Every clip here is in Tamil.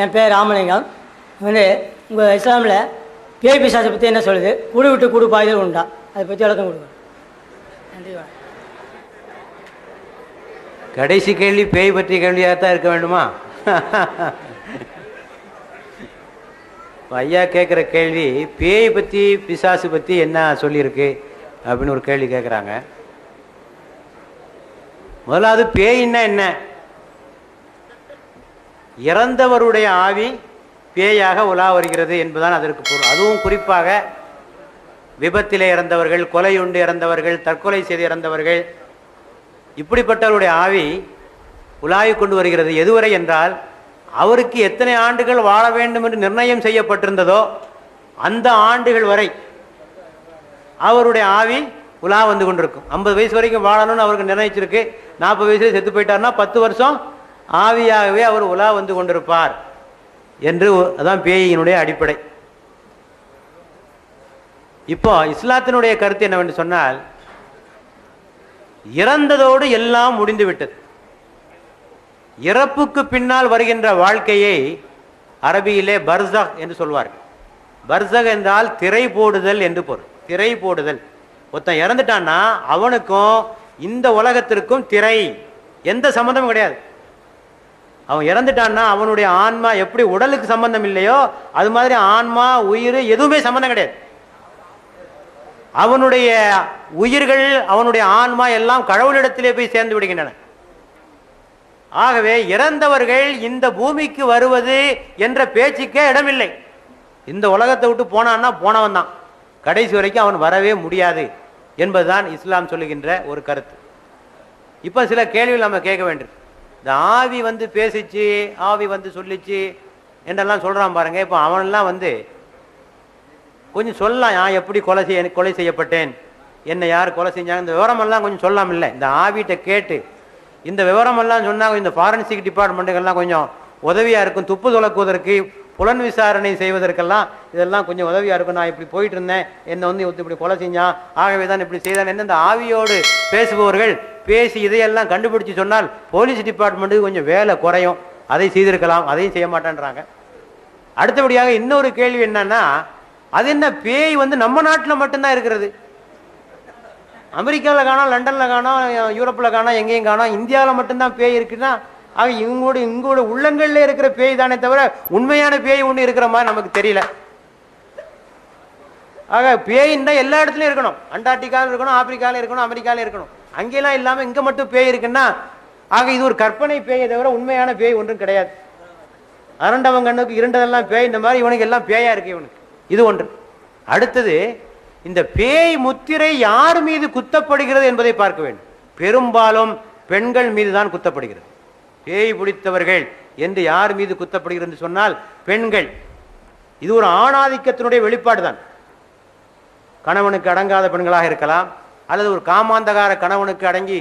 என் பேர் ராமலிங்கம். வந்து உங்கள் இஸ்லாமில் பேய் பிசாசை பற்றி என்ன சொல்லுது? குடு விட்டு குடு பாய்தல் உண்டா? அதை பற்றி விளக்கம் கொடுங்க. நன்றி. கடைசி கேள்வி பேய் பற்றிய கேள்வியாக தான் இருக்க வேண்டுமா? ஐயா கேட்குற கேள்வி பேய் பற்றி பிசாசு பற்றி என்ன சொல்லியிருக்கு? அப்படின்னு ஒரு கேள்வி கேட்குறாங்க முதலாவது பேய்னா என்ன? இறந்தவருடைய ஆவி பேயாக உலா வருகிறது என்பதுதான் அதற்கு பொருள். அதுவும் குறிப்பாக விபத்திலே இறந்தவர்கள் கொலையுண்டு இறந்தவர்கள் தற்கொலை செய்து இறந்தவர்கள் இப்படிப்பட்டவருடைய ஆவி உலாவி கொண்டு வருகிறது. எதுவரை என்றால் அவருக்கு எத்தனை ஆண்டுகள் வாழ வேண்டும் என்று நிர்ணயம் செய்யப்பட்டிருந்ததோ அந்த ஆண்டுகள் வரை அவருடைய ஆவி உலா வந்து கொண்டிருக்கும். ஐம்பது வயசு வரைக்கும் வாழணும்னு அவருக்கு நிர்ணயிச்சிருக்கு. நாற்பது வயசுல செத்து போயிட்டாருன்னா பத்து வருஷம் ஆவியாகவே அவர் உலா வந்து கொண்டிருப்பார் என்று அதான் பேயினுடைய அடிப்படை. இப்போ இஸ்லாத்தினுடைய கருத்து என்னவென்று சொன்னால் இறந்ததோடு எல்லாம் முடிந்து விட்டது. இறப்புக்கு பின்னால் வருகின்ற வாழ்க்கையை அரபியிலே பர்சக் என்று சொல்வார்கள். பர்சக் என்றால் திரை போடுதல் என்று பொருள். திரை போடுதல். ஒருத்தன் இறந்துட்டான்னா அவனுக்கும் இந்த உலகத்திற்கும் திரை. எந்த சம்மந்தமும் கிடையாது. அவன் இறந்துட்டான்னா அவனுடைய ஆன்மா எப்படி உடலுக்கு சம்பந்தம் இல்லையோ அது மாதிரி ஆன்மா உயிர் எதுவுமே சம்பந்தம் கிடையாது. அவனுடைய உயிர்கள் அவனுடைய ஆன்மா எல்லாம் கடவுளிடத்திலே போய் சேர்ந்து விடுகின்றன. ஆகவே இறந்தவர்கள் இந்த பூமிக்கு வருவது என்ற பேச்சுக்கே இடமில்லை. இந்த உலகத்தை விட்டு போனான்னா போனவன் தான். கடைசி வரைக்கும் அவன் வரவே முடியாது என்பதுதான் இஸ்லாம் சொல்லுகின்ற ஒரு கருத்து. இப்போ சில கேள்விகள் நம்ம கேட்க வேண்டியிருக்கு இந்த ஆவி வந்து பேசிச்சு ஆவி வந்து சொல்லிச்சு என்றெல்லாம் சொல்கிறான் பாருங்க. இப்போ அவனெல்லாம் வந்து கொஞ்சம் சொல்லலாம் நான் எப்படி கொலை செய்ய கொலை செய்யப்பட்டேன் என்னை யார் கொலை செஞ்சாங்க? இந்த விவரமெல்லாம் கொஞ்சம் சொல்லலாம் இல்லை. இந்த ஆவிட்ட கேட்டு இந்த விவரமெல்லாம் சொன்னால் இந்த ஃபாரன்சிக் டிபார்ட்மெண்ட்டுக்கெல்லாம் கொஞ்சம் உதவியாக இருக்கும். துப்பு துலக்குவதற்கு புலன் விசாரணை செய்வதற்கெல்லாம் இதெல்லாம் கொஞ்சம் உதவியாக இருக்கும். நான் இப்படி போயிட்டு இருந்தேன் என்னை வந்து இப்படி கொலை செஞ்சான் ஆகவே தான் இப்படி செய்தான் என்ன இந்த ஆவியோடு பேசுபவர்கள் பேசி இதையெல்லாம் கண்டுபிடிச்சு சொன்னால் போலீஸ் டிபார்ட்மெண்ட்டுக்கு கொஞ்சம் வேலை குறையும். அதை செய்திருக்கலாம். அதையும் செய்ய மாட்டேன்றாங்க. அடுத்தபடியாக இன்னொரு கேள்வி என்னன்னா அது என்ன பேய் வந்து நம்ம நாட்டில் மட்டும்தான் இருக்கிறது? அமெரிக்காவில் காணோம் லண்டனில் காணோம் யூரோப்பில் காணோம் எங்கேயும் காணோம் இந்தியாவில் மட்டும்தான் பேய் இருக்குன்னா ஆக இவங்களோட இவங்களோட உள்ளங்கள்ல இருக்கிற பேய் தானே தவிர உண்மையான பேய் ஒன்று இருக்கிற மாதிரி நமக்கு தெரியல. ஆக பேயின்னா எல்லா இடத்துலையும் இருக்கணும். அண்டார்டிகாவில் இருக்கணும் ஆப்பிரிக்காவில் இருக்கணும் அமெரிக்காவில் இருக்கணும். அங்கெல்லாம் இல்லாமல் இங்கே மட்டும் பேய் இருக்குன்னா ஆக இது ஒரு கற்பனை பேயை தவிர உண்மையான பேய் ஒன்றும் கிடையாது. அரண்டவன் கண்ணுக்கு இருண்டதெல்லாம் பேய் இந்த மாதிரி இவனுக்கு எல்லாம் பேயா இருக்கு இவனுக்கு. இது ஒன்று. அடுத்தது இந்த பேய் முத்திரை யார் மீது குத்தப்படுகிறது என்பதை பார்க்க வேண்டும். பெரும்பாலும் பெண்கள் மீது தான் குத்தப்படுகிறது. பேய் பிடித்தவர்கள் என்று யார் மீது குத்தப்படுகிறது சொன்னால் பெண்கள். இது ஒரு ஆணாதிக்கத்தினுடைய வெளிப்பாடு தான் கணவனுக்கு அடங்காத பெண்களாக இருக்கலாம் அல்லது ஒரு காமாந்தகார கணவனுக்கு அடங்கி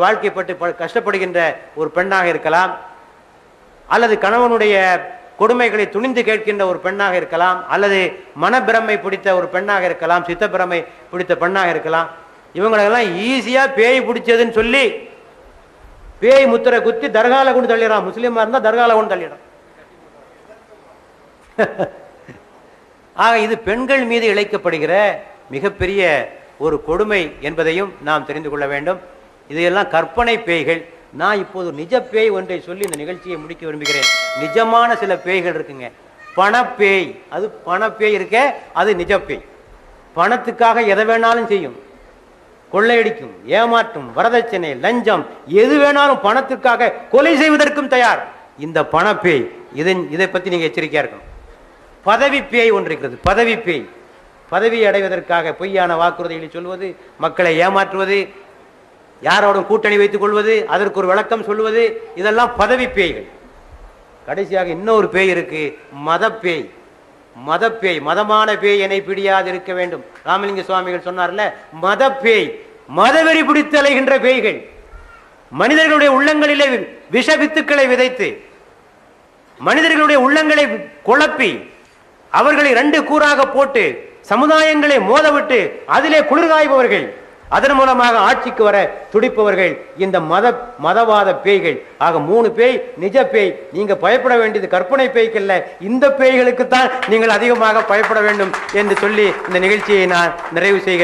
வாழ்க்கைப்பட்டு ப- கஷ்டப்படுகின்ற ஒரு பெண்ணாக இருக்கலாம் அல்லது கணவனுடைய கொடுமைகளை துணிந்து கேட்கின்ற ஒரு பெண்ணாக இருக்கலாம் அல்லது மனப்பிரமை பிடித்த ஒரு பெண்ணாக இருக்கலாம் சித்தப்பிரமை பிடித்த பெண்ணாக இருக்கலாம். இவங்களெல்லாம் ஈஸியாக பேய் பிடிச்சதுன்னு சொல்லி பேய் முத்திரை குத்தி தர்கால கொண்டு தள்ளிடுறான் முஸ்லீமா இருந்தா தர்கால கொண்டு தள்ளிடுறான் ஆக இது பெண்கள் மீது இழைக்கப்படுகிற மிகப்பெரிய ஒரு கொடுமை என்பதையும் நாம் தெரிந்து கொள்ள வேண்டும். இதையெல்லாம் கற்பனை பேய்கள். நான் இப்போது நிஜ பேய் ஒன்றை சொல்லி இந்த நிகழ்ச்சியை முடிக்க விரும்புகிறேன். நிஜமான சில பேய்கள் இருக்குங்க. பணப்பேய். அது பணப்பேய் இருக்க அது நிஜ பேய் பணத்துக்காக எதை வேணாலும் செய்யும். கொள்ளையடிக்கும் ஏமாற்றும் வரதட்சணை லஞ்சம் எது வேணாலும் பணத்துக்காக கொலை செய்வதற்கும் தயார். இந்த பணப்பேய் இதை இதை பத்தி நீங்க எச்சரிக்கையா இருக்கணும். பதவி பேய் ஒன்று இருக்கிறது பதவி பேய். பதவி அடைவதற்காக பொய்யான வாக்குறுதிகளை சொல்வது மக்களை ஏமாற்றுவது யாரோடும் கூட்டணி வைத்துக் கொள்வது அதற்கு ஒரு விளக்கம் சொல்வது இதெல்லாம் பதவி பேய்கள். கடைசியாக இன்னொரு பேய் இருக்கு மதப்பேய். மதப்பேய் மதமான பேய் என்னை பிடியாது இருக்க வேண்டும். ராமலிங்க சுவாமிகள் சொன்னார்ல மதப்பேய். மதவெறி பிடித்து அலைகின்ற பேய்கள் மனிதர்களுடைய உள்ளங்களிலே விஷ வித்துக்களை விதைத்து மனிதர்களுடைய உள்ளங்களை குழப்பி அவர்களை ரெண்டு கூறாக போட்டு சமுதாயங்களை மோதவிட்டு அதிலே குளிர்காய்பவர்கள் அதன் மூலமாக ஆட்சிக்கு வர துடிப்பவர்கள் இந்த மத மதவாத பேய்கள். ஆக மூணு பேய் நிஜ பேய். நீங்க பயப்பட வேண்டியது கற்பனை பேய்க்கல்ல. இந்த பேய்களுக்குத்தான் நீங்கள் அதிகமாக பயப்பட வேண்டும் என்று சொல்லி இந்த நிகழ்ச்சியை நான் நிறைவு செய்கிறேன்.